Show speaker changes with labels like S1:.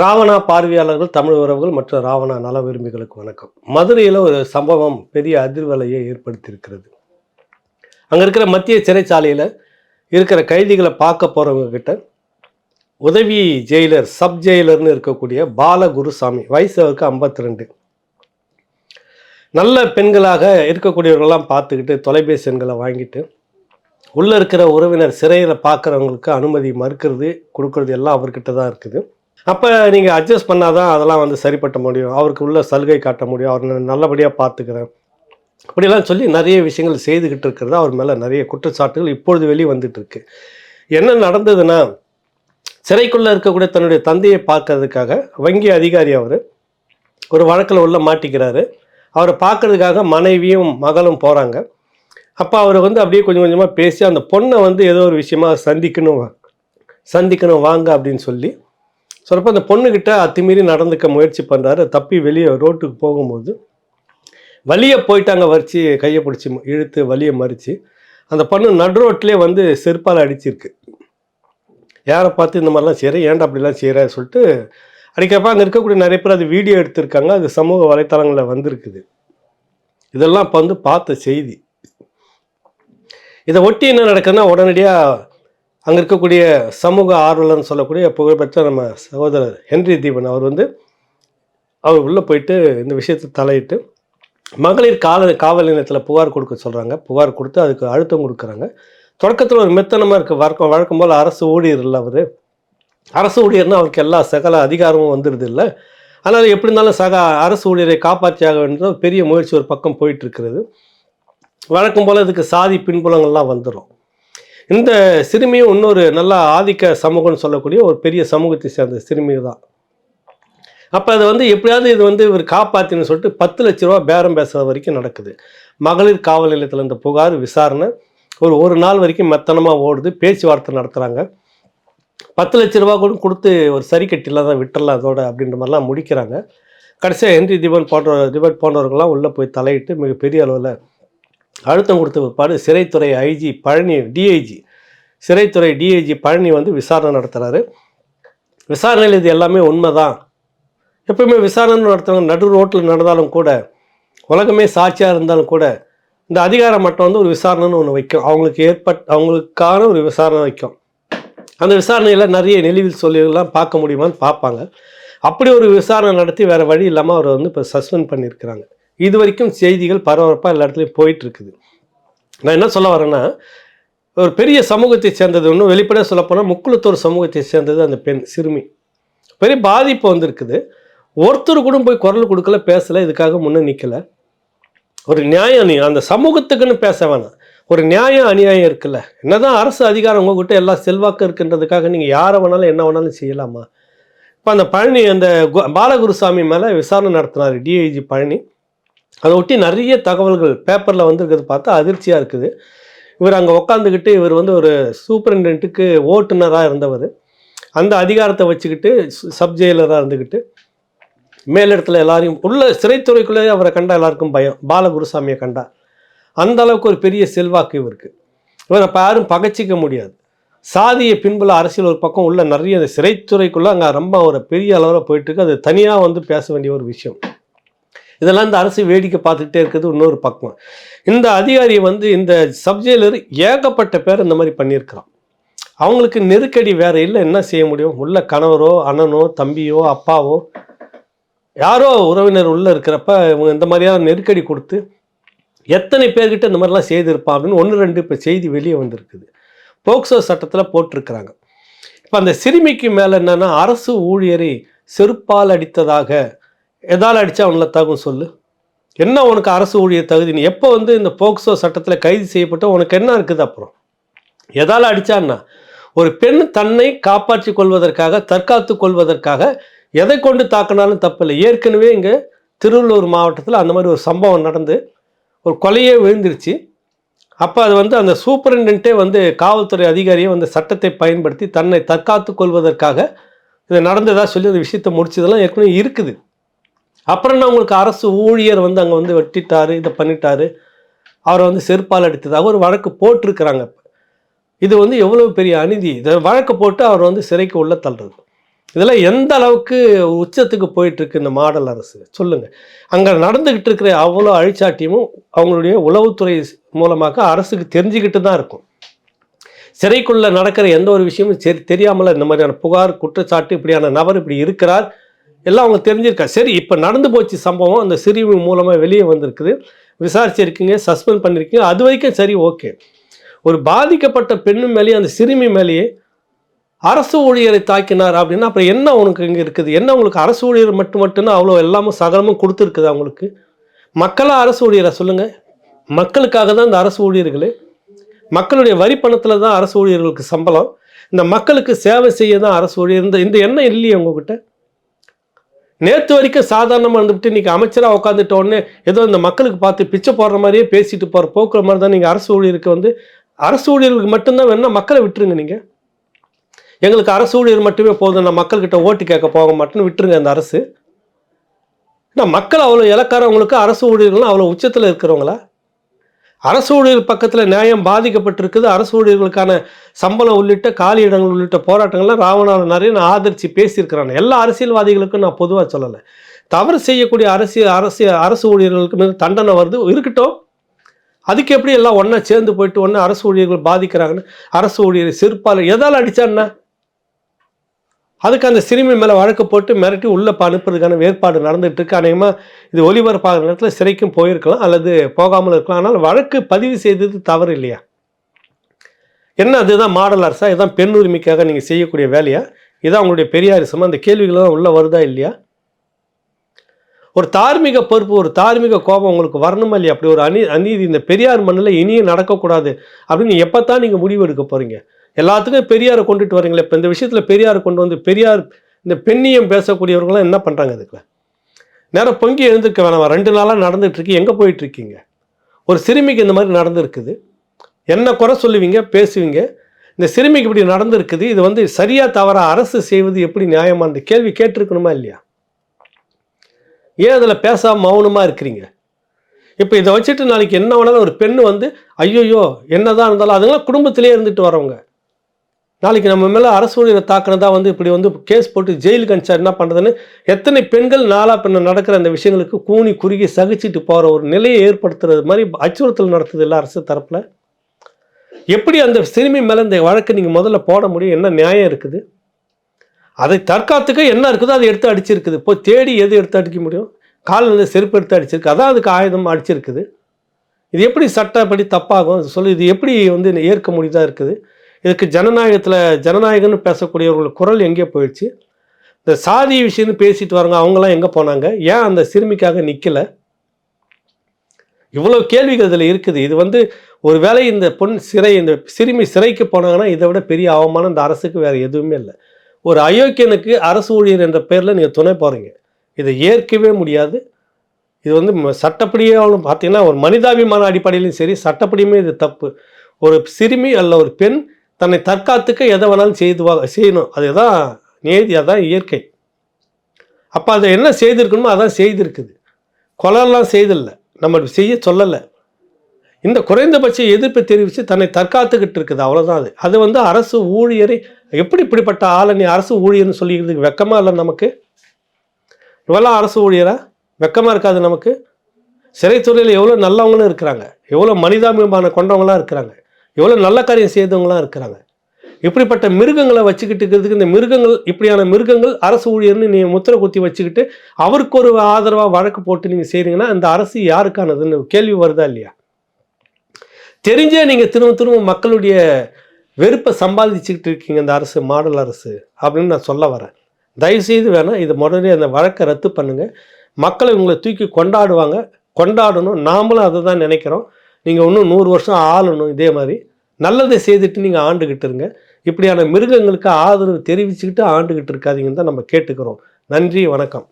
S1: ராவணா பார்வையாளர்கள் தமிழ் உறவுகள் மற்றும் ராவணா நல விரும்பிகளுக்கு வணக்கம். மதுரையில் ஒரு சம்பவம் பெரிய அதிர்வலையை ஏற்படுத்தியிருக்கிறது. அங்கே இருக்கிற மத்திய சிறைச்சாலையில் இருக்கிற கைதிகளை பார்க்க போகிறவங்க கிட்ட உதவி ஜெயிலர் சப் ஜெயிலர்னு இருக்கக்கூடிய பாலகுருசாமி வயசு அவருக்கு ஐம்பத்தி ரெண்டு நல்ல பெண்களாக இருக்கக்கூடியவர்கள்லாம் பார்த்துக்கிட்டு தொலைபேசி எண்களை வாங்கிட்டு உள்ளே இருக்கிற உறவினர் சிறையில் பார்க்குறவங்களுக்கு அனுமதி மறுக்கிறது கொடுக்கறது எல்லாம் அவர்கிட்ட தான் இருக்குது. அப்போ நீங்கள் அட்ஜஸ்ட் பண்ணாதான் அதெல்லாம் வந்து சரிப்பட்ட முடியும். அவருக்கு உள்ள சலுகை காட்ட முடியும். அவர் நல்லபடியாக பார்த்துக்கிறேன். அப்படிலாம் சொல்லி நிறைய விஷயங்கள் செய்துக்கிட்டு இருக்கிறது அவர் மேலே நிறைய குற்றச்சாட்டுகள் இப்பொழுது வெளியே வந்துட்டு இருக்கு என்ன நடந்ததுன்னா சிறைக்குள்ளே இருக்கக்கூடிய தன்னுடைய தந்தையை பார்க்கறதுக்காக வங்கி அதிகாரி அவர் ஒரு வழக்கில் உள்ள மாட்டிக்கிறாரு. அவரை பார்க்கறதுக்காக மனைவியும் மகளும் போகிறாங்க அப்போ அவர் வந்து அப்படியே கொஞ்சம் கொஞ்சமாக பேசி அந்த பொண்ணை வந்து ஏதோ ஒரு விஷயமா சந்திக்கணும் சந்திக்கணும் வாங்க அப்படின்னு சொல்லி சொல்கிறப்ப அந்த பொண்ணுக்கிட்ட அத்துமீறி நடந்துக்க முயற்சி பண்ணுறாரு தப்பி வெளியே ரோட்டுக்கு போகும்போது வழியை போயிட்டாங்க வரிச்சு கையை பிடிச்சி இழுத்து வழியை மறித்து அந்த பொண்ணு நடு ரோட்லேயே வந்து செருப்பால் அடிச்சிருக்கு. யாரை பார்த்து இந்த மாதிரிலாம் செய்கிற ஏன்டா அப்படிலாம் செய்கிற சொல்லிட்டு அடிக்கிறப்ப அங்கே இருக்கக்கூடிய நிறைய பேர் அது வீடியோ எடுத்திருக்காங்க. அது சமூக வலைத்தளங்களில் வந்திருக்குது. இதெல்லாம் இப்போ வந்து பார்த்த செய்தி. இதை ஒட்டி என்ன நடக்குதுன்னா உடனடியாக அங்கே இருக்கக்கூடிய சமூக ஆர்வலர்னு சொல்லக்கூடிய புகழ்பெற்ற நம்ம சகோதரர் ஹென்ரி தீபன் அவர் வந்து அவர் உள்ளே போயிட்டு இந்த விஷயத்தை தலையிட்டு மகளிர் கால காவல் நிலையத்தில் புகார் கொடுக்க சொல்கிறாங்க புகார் கொடுத்து அதுக்கு அழுத்தம் கொடுக்குறாங்க. தொடக்கத்தில் ஒரு மெத்தனமாக இருக்குது வழக்கம் வழக்கம் போல் அரசு ஊழியர் இல்லை அவர். அரசு ஊழியர்னால் அவருக்கு எல்லா சகல அதிகாரமும் வந்துடுது இல்லை. அதனால் எப்படி இருந்தாலும் சக அரசு ஊழியரை காப்பாற்றியாக வேண்டிய பெரிய முயற்சி ஒரு பக்கம் போயிட்டு இருக்கிறது. வழக்கம் போல் இதுக்கு சாதி பின்புலங்கள்லாம் வந்துடும் இந்த சிறுமியும் இன்னொரு நல்ல ஆதிக்க சமூகம்னு சொல்லக்கூடிய ஒரு பெரிய சமூகத்தை சேர்ந்த சிறுமி தான். அப்போ அதை வந்து எப்படியாவது இது வந்து இவர் காப்பாற்றினு சொல்லிட்டு பத்து லட்ச ரூபா பேரம் பேசுகிற வரைக்கும் நடக்குது. மகளிர் காவல் நிலையத்தில் இந்த புகார் விசாரணை ஒரு ஒரு நாள் வரைக்கும் மெத்தனமாக ஓடுது பேச்சுவார்த்தை நடத்துகிறாங்க பத்து லட்ச ரூபா கூட கொடுத்து ஒரு சரி கட்டிலாம் தான் விட்டுறலாம் அதோட அப்படின்ற மாதிரிலாம் முடிக்கிறாங்க. கடைசியாக ஹென்றி திபன் போன்ற திபன் போன்றவர்கள்லாம் உள்ளே போய் தலையிட்டு மிகப்பெரிய அளவில் அழுத்தம் கொடுத்த பிற்பாடு சிறைத்துறை ஐஜி பழனி டிஐஜி சிறைத்துறை டிஐஜி பழனி வந்து விசாரணை நடத்துகிறாரு விசாரணையில் இது எல்லாமே உண்மைதான். எப்பவுமே விசாரணை நடத்துகிறவங்க நடு ரோட்டில் நடந்தாலும் கூட உலகமே சாட்சியாக இருந்தாலும் கூட இந்த அதிகாரம் மட்டம் வந்து ஒரு விசாரணைன்னு ஒன்று வைக்கும். அவங்களுக்கு ஏற்பட் அவங்களுக்கான ஒரு விசாரணை வைக்கும். அந்த விசாரணையில் நிறைய நெளிவில் சொல்லியெல்லாம் பார்க்க முடியுமான்னு பார்ப்பாங்க. அப்படி ஒரு விசாரணை நடத்தி வேறு வழி இல்லாமல் அவரை வந்து இப்போ சஸ்பெண்ட் பண்ணியிருக்கிறாங்க. இது வரைக்கும் செய்திகள் பரபரப்பாக எல்லா இடத்துலையும் போயிட்டு இருக்குது நான் என்ன சொல்ல வரேன்னா ஒரு பெரிய சமூகத்தை சேர்ந்தது இன்னும் வெளிப்படையாக சொல்லப்போனால் முக்குளத்தோர் சமூகத்தை சேர்ந்தது அந்த பெண் சிறுமி. பெரிய பாதிப்பு வந்திருக்குது. ஒருத்தர் கூட போய் குரல் கொடுக்கல பேசலை இதுக்காக முன்னே நிற்கலை ஒரு நியாயம் அணி அந்த சமூகத்துக்குன்னு பேச வேணாம். ஒரு நியாயம் அநியாயம் இருக்குல்ல என்னதான் அரசு அதிகாரம் உங்ககிட்ட எல்லா செல்வாக்கு இருக்குன்றதுக்காக நீங்கள் யாரை வேணாலும் என்ன வேணாலும் செய்யலாமா? இப்போ அந்த பழனி அந்த கு- பாலகுருசாமி மேலே விசாரணை நடத்தினார் டிஐஜி பழனி. அதை ஒட்டி நிறைய தகவல்கள் பேப்பரில் வந்திருக்கிறது பார்த்தா அதிர்ச்சியாக இருக்குது. இவர் அங்கே உக்காந்துக்கிட்டு இவர் வந்து ஒரு சூப்பரிண்டென்ட்டுக்கு ஓட்டுநராக இருந்தவர். அந்த அதிகாரத்தை வச்சுக்கிட்டு சப் ஜெயிலராக இருந்துக்கிட்டு மேலிடத்தில் எல்லாரையும் உள்ள சிறைத்துறைக்குள்ளேயே அவரை கண்டா எல்லாருக்கும் பயம். பாலகுருசாமியை கண்டா. அந்த அளவுக்கு ஒரு பெரிய செல்வாக்கு இவருக்கு. இவரை அப்போ யாரும் பகைச்சிக்க முடியாது. சாதிய பின்புல அரசியல் ஒரு பக்கம் உள்ள நிறைய சிறைத்துறைக்குள்ளே அங்கே ரொம்ப ஒரு பெரிய அளவில் போயிட்டுருக்கு. அது தனியாக வந்து பேச வேண்டிய ஒரு விஷயம். இதெல்லாம் இந்த அரசு வேடிக்கை பார்த்துக்கிட்டே இருக்குது இன்னொரு பக்கம் இந்த அதிகாரி வந்து இந்த சப்ஜெயிலர் ஏகப்பட்ட பேர் இந்த மாதிரி பண்ணியிருக்கிறான். அவங்களுக்கு நெருக்கடி வேற இல்லை என்ன செய்ய முடியும்? உள்ள கணவரோ அண்ணனோ தம்பியோ அப்பாவோ யாரோ உறவினர் உள்ளே இருக்கிறப்ப இவங்க இந்த மாதிரியான நெருக்கடி கொடுத்து எத்தனை பேர்கிட்ட இந்த மாதிரிலாம் செய்திருப்பான் அப்படின்னு ஒன்று ரெண்டு இப்போ செய்தி வெளியே வந்திருக்குது. போக்சோ சட்டத்தில் போட்டிருக்கிறாங்க. இப்போ அந்த சிறுமிக்கு மேலே என்னன்னா அரசு ஊழியரை செருப்பால் அடித்ததாக எதால் அடித்தா அவங்கள தகும் சொல்லு? என்ன உனக்கு அரசு ஊழியர் தகுதி? நீ எப்போ வந்து இந்த போக்சோ சட்டத்தில் கைது செய்யப்பட்ட உனக்கு என்ன இருக்குது அப்புறம்? எதால் அடித்தான்னா ஒரு பெண் தன்னை காப்பாற்றி கொள்வதற்காக தற்காத்து கொள்வதற்காக எதை கொண்டு தாக்கினாலும் தப்பில்லை. ஏற்கனவே இங்கே திருவள்ளூர் மாவட்டத்தில் அந்த மாதிரி ஒரு சம்பவம் நடந்து ஒரு கொலையே விழுந்துருச்சு. அப்போ அது வந்து அந்த சூப்பரிண்டென்ட்டே வந்து காவல்துறை அதிகாரியை வந்து சட்டத்தை பயன்படுத்தி தன்னை தற்காத்து கொள்வதற்காக இது நடந்ததாக சொல்லி அந்த விஷயத்தை முடிச்சதெல்லாம் ஏற்கனவே இருக்குது. அப்புறம் என்ன உங்களுக்கு அரசு ஊழியர் வந்து அங்கே வந்து வெட்டிட்டாரு இதை பண்ணிட்டாரு. அவரை வந்து செருப்பால் அடித்ததாக ஒரு வழக்கு போட்டிருக்கிறாங்க இது வந்து எவ்வளோ பெரிய அநீதி. இதை வழக்கு போட்டு அவர் வந்து சிறைக்கு உள்ள தள்ளுறது. இதெல்லாம் எந்த அளவுக்கு உச்சத்துக்கு போயிட்டுருக்கு இந்த மாடல் அரசு? சொல்லுங்கள் அங்கே நடந்துக்கிட்டு இருக்கிற அவ்வளோ அழிச்சாட்டியமும் அவங்களுடைய உளவுத்துறை மூலமாக அரசுக்கு தெரிஞ்சுக்கிட்டு தான் இருக்கும். சிறைக்குள்ளே நடக்கிற எந்த ஒரு விஷயமும் சரி தெரியாமல் இந்த மாதிரியான புகார் குற்றச்சாட்டு இப்படியான நபர் இப்படி இருக்கிறார். எல்லாம் அவங்க தெரிஞ்சிருக்கா. சரி இப்போ நடந்து போச்சு சம்பவம். அந்த சிறுமி மூலமாக வெளியே வந்திருக்குது. விசாரிச்சிருக்கீங்க சஸ்பெண்ட் பண்ணியிருக்கீங்க அது வரைக்கும் சரி ஓகே. ஒரு பாதிக்கப்பட்ட பெண்ணு மேலேயே அந்த சிறுமி மேலேயே அரசு ஊழியரை தாக்கினார் அப்படின்னா அப்புறம் என்ன உனக்கு இங்கே இருக்குது? என்ன உங்களுக்கு அரசு ஊழியர் மட்டும் மட்டும்னா அவ்வளோ எல்லாமும் சகலமும் கொடுத்துருக்குது அவங்களுக்கு? மக்களாக அரசு ஊழியரை சொல்லுங்கள் மக்களுக்காக தான் இந்த அரசு ஊழியர்களே. மக்களுடைய வரி பணத்தில் தான் அரசு ஊழியர்களுக்கு சம்பளம். இந்த மக்களுக்கு சேவை செய்ய தான் அரசு ஊழியர். இந்த இந்த எண்ணம் இல்லையே உங்ககிட்ட? நேற்று வரைக்கும் சாதாரணமாக இருந்துவிட்டு இன்றைக்கி அமைச்சராக உட்காந்துட்டோடனே ஏதோ இந்த மக்களுக்கு பார்த்து பிச்சை போடுற மாதிரியே பேசிட்டு போகிற போக்குற மாதிரி தான் நீங்கள் அரசு ஊழியருக்கு வந்து அரசு ஊழியர்களுக்கு மட்டும்தான் வேணும்னா மக்களை விட்டுருங்க நீங்கள் எங்களுக்கு அரசு ஊழியர் மட்டுமே போதும் நான் மக்கள்கிட்ட ஓட்டு கேட்க போக மாட்டேன்னு விட்டுருங்க அந்த அரசு. நான் மக்கள் அவ்வளோ இலக்காரவங்களுக்கு அரசு ஊழியர்கள்லாம் அவ்வளோ உச்சத்தில் இருக்கிறவங்களா? அரசு ஊழியர் பக்கத்தில் நியாயம் பாதிக்கப்பட்டிருக்குது. அரசு ஊழியர்களுக்கான சம்பளம் உள்ளிட்ட காலி இடங்கள் உள்ளிட்ட போராட்டங்கள்லாம் ராமநாதன் நிறைய நான் ஆதரித்து பேசியிருக்கிறாங்க எல்லா அரசியல்வாதிகளுக்கும் நான் பொதுவாக சொல்லலை. தவறு செய்யக்கூடிய அரசியல் அரசியல் அரசு ஊழியர்களுக்கு மீது தண்டனை வருது. இருக்கட்டும். அதுக்கு எப்படி எல்லாம் ஒன்றா சேர்ந்து போயிட்டு ஒன்று அரசு ஊழியர்கள் பாதிக்கிறாங்கன்னு அரசு ஊழியர் செருப்பால் எதால் அடித்தான்னா அதுக்கு அந்த சிறுமி மேலே வழக்கு போட்டு மிரட்டி உள்ளே அனுப்புறதுக்கான ஏற்பாடு நடந்துகிட்டு இருக்கு. அநேகமாக இது ஒலிபரப்பாகிற நேரத்தில் சிறைக்கும் போயிருக்கலாம் அல்லது போகாமல் இருக்கலாம். ஆனால் வழக்கு பதிவு செய்தது தவறு இல்லையா? என்ன அதுதான் மாடல் அரசா? இதுதான் பெண் உரிமைக்காக நீங்கள் செய்யக்கூடிய வேலையா? இதான் உங்களுடைய பெரியாரிசமா அந்த கேள்விகள்லாம் உள்ளே வருதா இல்லையா? ஒரு தார்மீக பொறுப்பு ஒரு தார்மீக கோபம் உங்களுக்கு வரணுமா இல்லையா? அப்படி ஒரு அநீ அநீதி இந்த பெரியார் மண்ணில் இனியும் நடக்கக்கூடாது அப்படின்னு எப்போ தான் நீங்கள் முடிவு எடுக்க போகிறீங்க எல்லாத்துக்கும் பெரியாரை கொண்டுட்டு வரீங்களே இப்போ இந்த விஷயத்தில் பெரியாரை கொண்டு வந்து பெரியார் இந்த பெண்ணியம் பேசக்கூடியவர்களாம் என்ன பண்ணுறாங்க இதுக்குள்ள? நேரம் பொங்கி எழுந்திருக்க வேணாம் ரெண்டு நாளாக நடந்துகிட்ருக்கு எங்கே போயிட்டுருக்கீங்க? ஒரு சிறுமிக்கு இந்த மாதிரி நடந்திருக்குது. என்ன குறை சொல்லுவீங்க பேசுவீங்க? இந்த சிறுமிக்கு இப்படி நடந்திருக்குது இது வந்து சரியாக தவற அரசு செய்வது எப்படி நியாயமா அந்த கேள்வி கேட்டிருக்கணுமா இல்லையா? ஏன் அதில் பேசாமல் மௌனமாக இருக்கிறீங்க? இப்போ இதை வச்சுட்டு நாளைக்கு என்ன வேணாலும் ஒரு பெண் வந்து ஐயோயோ என்னதான் இருந்தாலும் அதுங்களாம் குடும்பத்திலே இருந்துட்டு வரவங்க. நாளைக்கு நம்ம மேலே அரசு ஊழியரை தாக்குனதா வந்து இப்படி வந்து கேஸ் போட்டு ஜெயிலுக்கு அனுப்பிச்சா என்ன பண்ணுறதுன்னு எத்தனை பெண்கள் நாளா பின்ன நடக்கிற அந்த விஷயங்களுக்கு கூனி குறுகி சகிச்சிட்டு போகிற ஒரு நிலையை ஏற்படுத்துறது மாதிரி அச்சுறுத்தல் நடத்துது இல்லை அரசு தரப்பில்? எப்படி அந்த சிறுமி மேலே இந்த வழக்கு நீங்கள் முதல்ல போட முடியும்? என்ன நியாயம் இருக்குது? அதை தற்காத்துக்க என்ன இருக்குதோ அதை எடுத்து அடிச்சிருக்குது. இப்போ தேடி எது எடுத்து அடிக்க முடியும்? காலில் இருந்து செருப்பு எடுத்து அடிச்சிருக்கு. அதான் அதுக்கு ஆயுதம் அடிச்சிருக்குது. இது எப்படி சட்டப்படி தப்பாகும்? சொல்லி. இது எப்படி வந்து ஏற்க முடியுதா இருக்குது? இதுக்கு ஜனநாயகத்தில் ஜனநாயகம்னு பேசக்கூடியவர்கள் குரல் எங்கே போயிடுச்சு? இந்த சாதி விஷயம்னு பேசிட்டு வராங்க அவங்களாம் எங்கே போனாங்க? ஏன் அந்த சிறுமிக்காக நிற்கலை இவ்வளோ கேள்விகள் இதில் இருக்குது. இது வந்து ஒரு வேளை இந்த பொன் சிறை இந்த சிறுமி சிறைக்கு போனாங்கன்னா இதை விட பெரிய அவமானம் இந்த அரசுக்கு வேறு எதுவுமே இல்லை. ஒரு அயோக்கியனுக்கு அரசு ஊழியர் என்ற பேரில் நீங்கள் துணை போகிறீங்க இதை ஏற்கவே முடியாது. இது வந்து சட்டப்படியாலும் சட்டப்படியே பார்த்தீங்கன்னா ஒரு மனிதாபிமான அடிப்படையிலும் சரி சட்டப்படியுமே இது தப்பு. ஒரு சிறுமி அல்ல ஒரு பெண் தன்னை தற்காத்துக்க எதை வேணாலும் செய்துவா செய்யணும். அதுதான் நேதி அதான் இயற்கை. அப்போ அதை என்ன செய்திருக்கணுமோ அதான் செய்திருக்குது. கொலைலாம் செய்தில்லை. நம்ம செய்ய சொல்லலை. இந்த குறைந்தபட்ச எதிர்ப்பு தெரிவித்து தன்னை தற்காத்துக்கிட்டு இருக்குது. அவ்வளோதான் அது. அது வந்து அரசு ஊழியரை எப்படி இப்படிப்பட்ட ஆளை நீ அரசு ஊழியர்னு சொல்லிக்கிறதுக்கு வெக்கமாக இல்லை நமக்கு? இவெல்லாம் அரசு ஊழியரா? வெக்கமாக இருக்காது நமக்கு? சிறைத்துறையில் எவ்வளோ நல்லவங்களும் இருக்கிறாங்க. எவ்வளோ மனிதாபிமான கொண்டவங்களாம் இருக்கிறாங்க. எவ்வளோ நல்ல காரியம் செய்தவங்களாம் இருக்கிறாங்க. இப்படிப்பட்ட மிருகங்களை வச்சுக்கிட்டு இருக்கிறதுக்கு இந்த மிருகங்கள் இப்படியான மிருகங்கள் அரசு ஊழியர்னு நீங்கள் முத்திரை குத்தி வச்சுக்கிட்டு அவருக்கு ஒரு ஆதரவாக வழக்கு போட்டு நீங்கள் செய்கிறீங்கன்னா அந்த அரசு யாருக்கானதுன்னு கேள்வி வருதா இல்லையா? தெரிஞ்சே நீங்கள் திரும்ப திரும்ப மக்களுடைய வெறுப்பை சம்பாதிச்சுக்கிட்டு இருக்கீங்க இந்த அரசு மாடல் அரசு அப்படின்னு நான் சொல்ல வரேன். தயவுசெய்து வேணால் இது உடனே அந்த வழக்கை ரத்து பண்ணுங்கள் மக்களை உங்களை தூக்கி கொண்டாடுவாங்க. கொண்டாடணும். நாமளும் அதை தான் நினைக்கிறோம். நீங்கள் இன்னும் நூறு வருஷம் ஆளணும் இதே மாதிரி. நல்லதை செய்துட்டு நீங்கள் ஆண்டுகிட்டு இருங்க. இப்படியான மிருகங்களுக்கு ஆதரவு தெரிவிச்சுக்கிட்டு ஆண்டுகிட்டு இருக்காதீங்கன்னு தான் நம்ம கேட்டுக்கிறோம். நன்றி வணக்கம்.